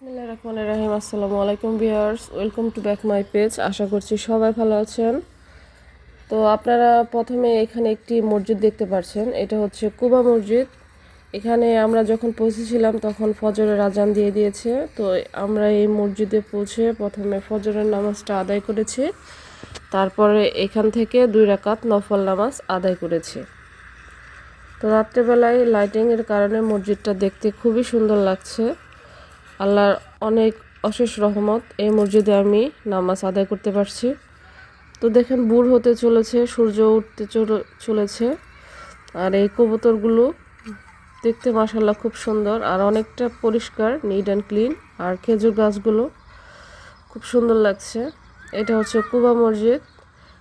বিসমিল্লাহ রহমান রাহিম। আসসালামু আলাইকুম viewers, welcome to back my page. আশা করছি সবাই ভালো আছেন। তো আপনারা প্রথমে এখানে একটি মসজিদ দেখতে পাচ্ছেন এটা হচ্ছে কুবা মসজিদ। এখানে আমরা যখন পৌঁছেছিলাম, তখন ফজরের আজান দিয়ে দিয়েছে। তো আমরা এই মসজিদে পৌঁছে প্রথমে ফজরের নামাজটা আদায় করেছি। তারপরে এখান থেকে দুই রাকাত নফল নামাজ আদায় করেছি। তো রাত্রেবেলায় লাইটিংয়ের কারণে মসজিদটা দেখতে খুবই সুন্দর লাগছে। আল্লাহর অনেক অশেষ রহমত, এই মসজিদে আমি নামাজ আদায় করতে পারছি। তো দেখেন বুড় হতে চলেছে, সূর্য উঠতে চলে- চলেছে। আর এই কবুতরগুলো দেখতে মাসাল্লাহ খুব সুন্দর, আর অনেকটা পরিষ্কার নিট অ্যান্ড ক্লিন আর খেজুর গাছগুলো খুব সুন্দর লাগছে। এটা হচ্ছে কুবা মসজিদ।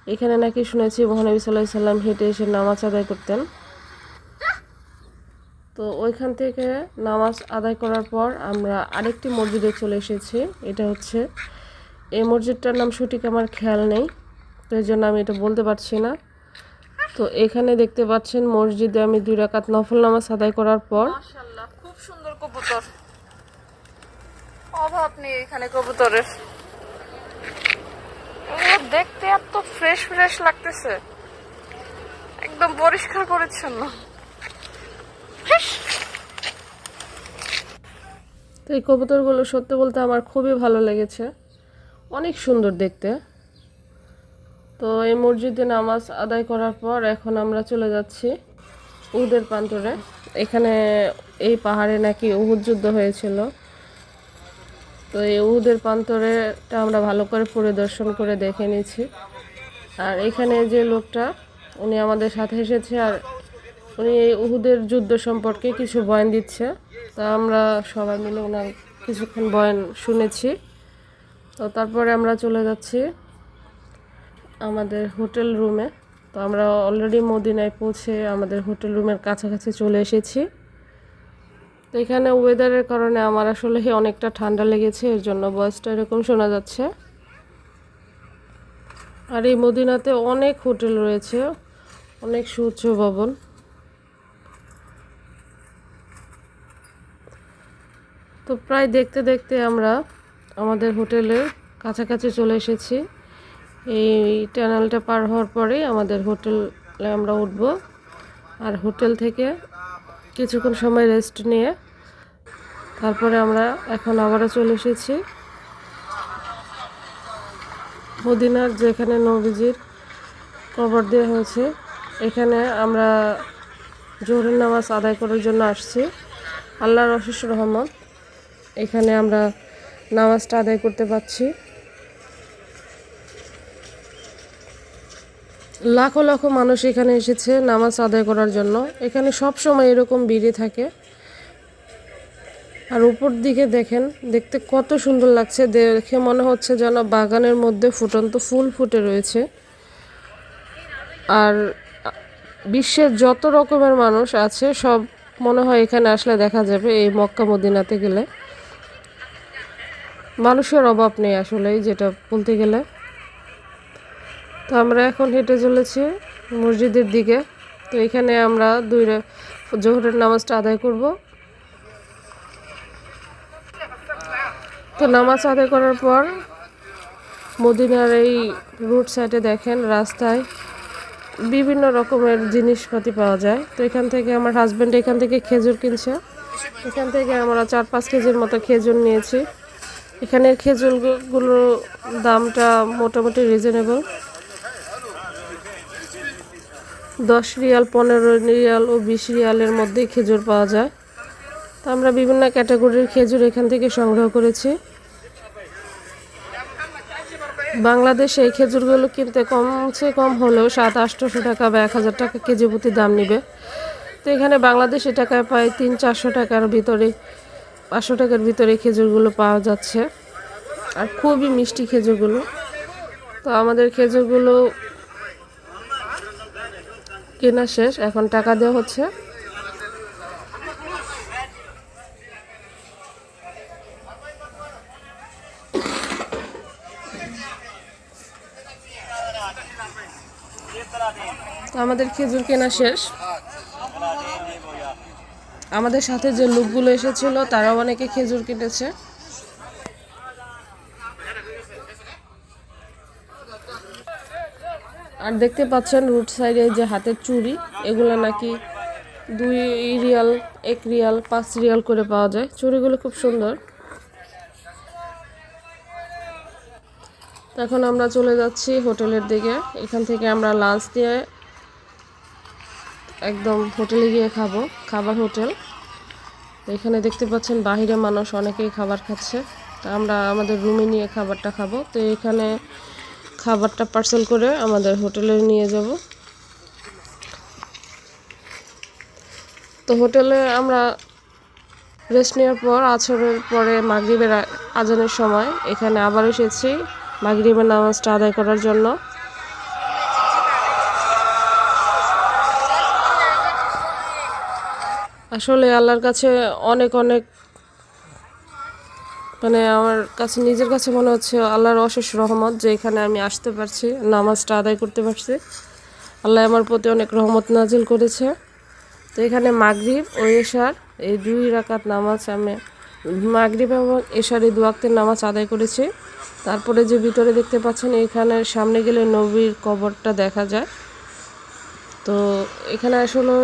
এখানে নাকি শুনেছি মহানবী সাল্লাহ সাল্লাম হেঁটে এসে নামাজ আদায় করতেন। তো ওইখান থেকে নামাজ আদায় করার পর আমরা আরেকটি মসজিদে চলে এসেছি। এটা হচ্ছে, এই মসজিদটার নাম সঠিক আমার খেয়াল নেই, তো এই জন্য আমি এটা বলতে পারছি না। তো এখানে দেখতে পাচ্ছেন, মসজিদে আমি দুই রাকাত নফল নামাজ আদায় করার পর খুব সুন্দর কবুতর। অভাব নেই এখানে কবুতরের। দেখতে এত ফ্রেশ ফ্রেশ লাগতেছে। একদম পরিষ্কার পরিচ্ছন্ন। তো এই কবুতরগুলো সত্যি বলতে আমার খুবই ভালো লেগেছে। অনেক সুন্দর দেখতে। তো এই মসজিদে নামাজ আদায় করার পর এখন আমরা চলে যাচ্ছি উহুদের প্রান্তরে। এখানে এই পাহাড়ে নাকি উহুদ যুদ্ধ হয়েছিল। তো এই উহুদের প্রান্তরেটা আমরা ভালো করে পরিদর্শন করে দেখে নিয়েছি। আর এখানে যে লোকটা, উনি আমাদের সাথে এসেছে আর উনি উহুদের যুদ্ধ সম্পর্কে কিছু বয়ান দিচ্ছে। তা আমরা সবাই মিলে ওনার কিছুক্ষণ বয়ান শুনেছি। তো তারপরে আমরা চলে যাচ্ছি আমাদের হোটেল রুমে। তো আমরা অলরেডি মদিনায় পৌঁছে আমাদের হোটেল রুমের কাছাকাছি চলে এসেছি। তো এখানে ওয়েদারের কারণে আমার আসলে অনেকটা ঠান্ডা লেগেছে, এর জন্য ভয়েসটা এরকম শোনা যাচ্ছে। আর এই মদিনাতে অনেক হোটেল রয়েছে, অনেক সুউচ্চ ভবন। তো প্রায় দেখতে দেখতে আমরা আমাদের হোটেলের কাছাকাছি চলে এসেছি। এই টানেলটা পার হওয়ার পরেই আমাদের হোটেলে আমরা উঠব আর হোটেল থেকে কিছুক্ষণ সময় রেস্ট নিয়ে তারপরে আমরা এখন আবারও চলে এসেছি। মদিনার যেখানে নবীজির কবর দেওয়া হয়েছে, এখানে আমরা জোহরের নামাজ আদায় করার জন্য আসছি। আল্লাহর অশেষ রহমত। এখানে আমরা নামাজটা আদায় করতে পারছি। লাখো লাখো মানুষ এখানে এসেছে নামাজ আদায় করার জন্য। এখানে সব সময় এরকম ভিড়ে থাকে। আর উপর দিকে দেখেন, দেখতে কত সুন্দর লাগছে। দেখে মনে হচ্ছে যেন বাগানের মধ্যে ফুটন্ত ফুল ফুটে রয়েছে। আর বিশ্বের যত রকমের মানুষ আছে, সব মনে হয় এখানে আসলে দেখা যাবে এই মক্কা মদিনাতে গেলে। মানুষের অভাব নেই আসলে যেটা বলতে গেলে। তো আমরা এখন হেঁটে চলেছি মসজিদের দিকে। তো এখানে আমরা দুই জোহরের নামাজটা আদায় করব। তো নামাজ আদায় করার পর মদিনার এই রোড সাইডে দেখেন রাস্তায় বিভিন্ন রকমের জিনিসপাতি পাওয়া যায়। তো এখান থেকে আমার হাজব্যান্ড এখান থেকে খেজুর কিনছে। এখান থেকে আমরা চার পাঁচ কেজির মতো খেজুর নিয়েছি। এখানের খেজুরগুলোর দামটা মোটামুটি রিজনেবল দশ রিয়াল, পনেরো রিয়াল ও বিশ রিয়ালের মধ্যেই খেজুর পাওয়া যায়। তো আমরা বিভিন্ন ক্যাটাগরির খেজুর এখান থেকে সংগ্রহ করেছি। বাংলাদেশে এই খেজুরগুলো কিনতে কমসে কম হলেও সাত আটশোশো টাকা বা এক হাজার টাকা কেজি প্রতি দাম নিবে। তো এখানে বাংলাদেশে টাকায় প্রায় তিন, চারশো টাকার ভিতরে পাঁচশো টাকার ভিতরে খেজুরগুলো পাওয়া যাচ্ছে। আর খুবই মিষ্টি খেজুরগুলো। তো আমাদের খেজুরগুলো কেনা শেষ, এখন টাকা দেওয়া হচ্ছে। তো আমাদের খেজুর কেনা শেষ। আমাদের সাথে যে লোকগুলো এসেছিল, তারাও অনেকে খেজুর কেটেছে। আর দেখতে পাচ্ছেন রোড সাইডে যে হাতের চুড়ি, এগুলো নাকি দুই রিয়াল এক রিয়াল পাঁচ রিয়াল করে পাওয়া যায়। চুড়িগুলো খুব সুন্দর। এখন আমরা চলে যাচ্ছি হোটেলের দিকে। এখান থেকে আমরা লাঞ্চ দিয়ে একদম হোটেলে গিয়ে খাব, খাবার হোটেল। এখানে দেখতে পাচ্ছেন বাহিরে মানুষ অনেকেই খাবার খাচ্ছে। তা আমরা আমাদের রুমে নিয়ে খাবারটা খাব। তো এখানে খাবারটা পার্সেল করে আমাদের হোটেলে নিয়ে যাব। তো হোটেলে আমরা রেস্ট নেওয়ার পর আছরের পরে মাগরিবের আজানের সময় এখানে আবার এসেছি। মাগরিবের নামাজটা আদায় করার জন্য। আসলে আল্লাহর কাছে অনেক অনেক মানে আমার কাছে, নিজের কাছে মনে হচ্ছে আল্লাহর অশেষ রহমত যে এখানে আমি আসতে পারছি, নামাজটা আদায় করতে পারছি। আল্লাহ আমার প্রতি অনেক রহমত নাজিল করেছে। তো এখানে মাগরিব ও এশার এই দুই রাকাত নামাজ আমি, মাগরিব এবং এশার এই দুয়াক্তের নামাজ আদায় করেছি। তারপরে যে ভিতরে দেখতে পাচ্ছেন, এখানে সামনে গেলে নবীর কবরটা দেখা যায়। তো এখানে আসলে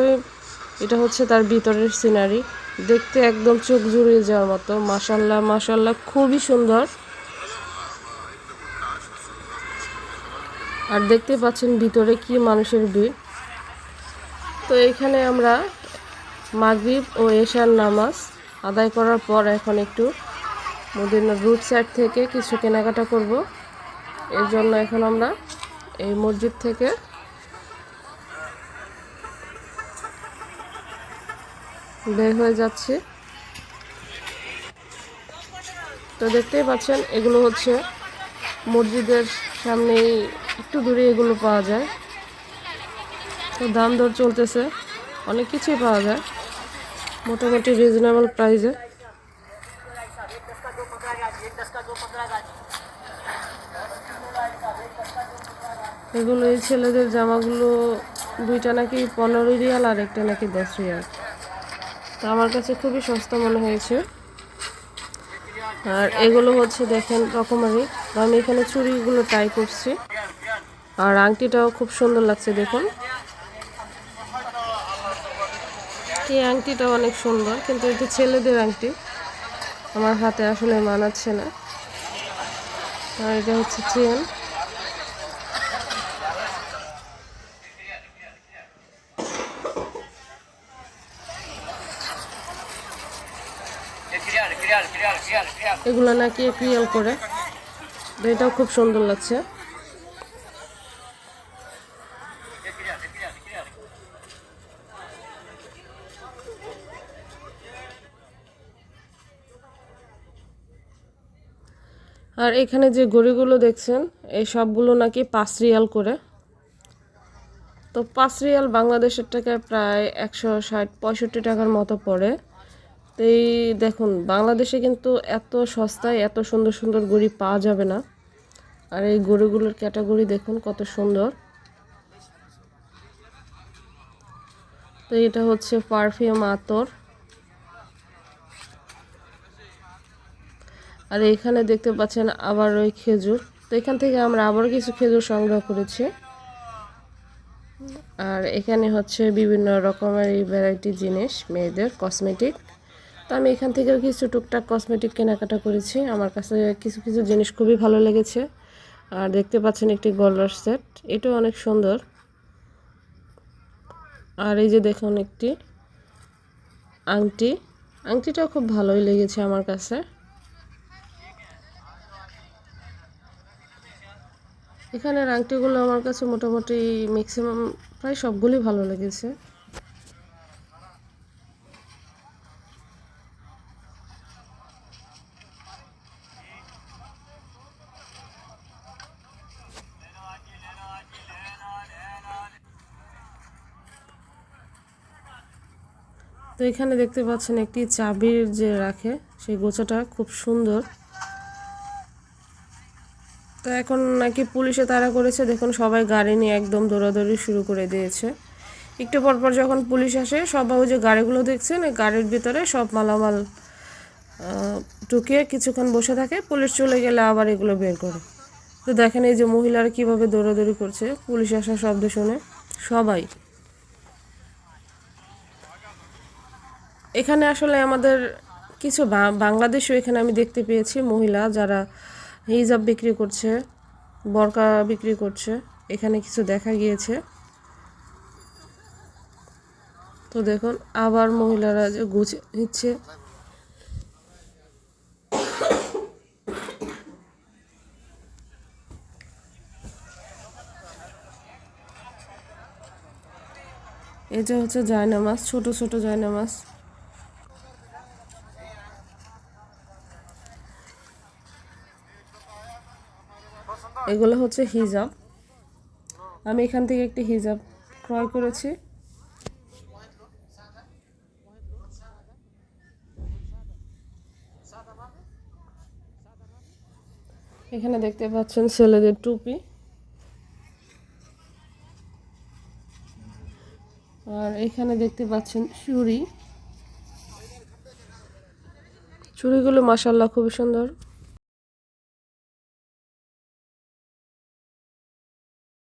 এটা হচ্ছে তার ভিতরের সিনারি দেখতে একদম চোখ জুড়িয়ে যাওয়ার মতো। মাসাল্লাহ মাসাল্লাহ খুবই সুন্দর। আর দেখতে পাচ্ছেন ভিতরে কি মানুষের ভিড়। তো এখানে আমরা মাগরিব ও এশার নামাজ আদায় করার পর এখন একটু মদিনার রুট সাইড থেকে কিছু কেনাকাটা করব। এর জন্য এখন আমরা এই মসজিদ থেকে বের হয়ে যাচ্ছে। তো দেখতেই পাচ্ছেন, এগুলো হচ্ছে মসজিদের সামনেই একটু দূরে এগুলো পাওয়া যায়। তো দাম দর চলতেছে, অনেক কিছুই পাওয়া যায়, মোটামুটি রিজনেবল প্রাইসে এগুলো এই ছেলেদের জামাগুলো দুইটা নাকি পনেরো রিয়াল আর একটা নাকি দশ রিয়াল। তো আমার কাছে খুবই সস্তা মনে হয়েছে। আর এগুলো হচ্ছে দেখেন রকমারি। আমি এখানে চুড়িগুলো ট্রাই করছি। আর আংটিটাও খুব সুন্দর লাগছে দেখুন। এই আংটিটাও অনেক সুন্দর, কিন্তু এটা ছেলেদের আংটি, আমার হাতে আসলে মানাচ্ছে না। আর এটা হচ্ছে চেন। এগুলো নাকি ক্রিয়াল করে। এটাও খুব সুন্দর লাগছে। আর এখানে যে গড়িগুলো দেখছেন, এই সবগুলো নাকি পাঁচ রিয়াল করে। তো পাঁচ রিয়াল বাংলাদেশের টাকায় প্রায় একশো ষাট পঁয়ষট্টি টাকার মতো পড়ে। তো এই দেখুন, বাংলাদেশে কিন্তু এত সস্তায় এত সুন্দর সুন্দর গড়ি পাওয়া যাবে না। আর এই গরুগুলোর ক্যাটাগরি দেখুন কত সুন্দর। তো এটা হচ্ছে পারফিউম আতর। আর এখানে দেখতে পাচ্ছেন আবার ওই খেজুর। তো এখান থেকে আমরা আবার কিছু খেজুর সংগ্রহ করেছি। আর এখানে হচ্ছে বিভিন্ন রকমের ভ্যারাইটি জিনিস, মেয়েদের কসমেটিক তো আমি এখান থেকেও কিছু টুকটাক কসমেটিক কেনাকাটা করেছি। আমার কাছে কিছু কিছু জিনিস খুবই ভালো লেগেছে। আর দেখতে পাচ্ছেন একটি গলার সেট এটাও অনেক সুন্দর। আর এই যে দেখুন একটি আংটি, আংটিটাও খুব ভালোই লেগেছে আমার কাছে। এখানের আংটিগুলো আমার কাছে মোটামুটি ম্যাক্সিমাম প্রায় সবগুলোই ভালো লেগেছে। তো এখানে দেখতে পাচ্ছেন একটি চাবির যে রাখে, সেই গোছাটা খুব সুন্দর। তো এখন নাকি পুলিশে তারা করেছে, দেখুন সবাই গাড়ি নিয়ে একদম দৌড়াদৌড়ি শুরু করে দিয়েছে। একটু পর পর যখন পুলিশ আসে, সবাই ওই যে গাড়িগুলো দেখছেন ওই গাড়ির ভিতরে সব মালামাল ঢুকিয়ে কিছুক্ষণ বসে থাকে, পুলিশ চলে গেলে আবার এগুলো বের করে। তো দেখেন এই যে মহিলারা কীভাবে দৌড়াদৌড়ি করছে, পুলিশ আসার শব্দ শুনে সবাই। এখানে আসলে আমাদের কিছু বাংলাদেশও এখানে আমি দেখতে পেয়েছি মহিলা যারা হিজাব বিক্রি করছে, বরকা বিক্রি করছে। এখানে কিছু দেখা গিয়েছে। তো দেখুন, আবার মহিলারা যে গুছিয়ে নিচ্ছে। এটা হচ্ছে জায়নামাজ, ছোট ছোট জায়নামাজ। এগুলো হচ্ছে হিজাব। আমি এখান থেকে একটি হিজাব ক্রয় করেছি। এখানে দেখতে পাচ্ছেন ছেলেদের টুপি। আর এখানে দেখতে পাচ্ছেন চুড়ি। চুড়িগুলো মাসাল্লাহ খুবই সুন্দর।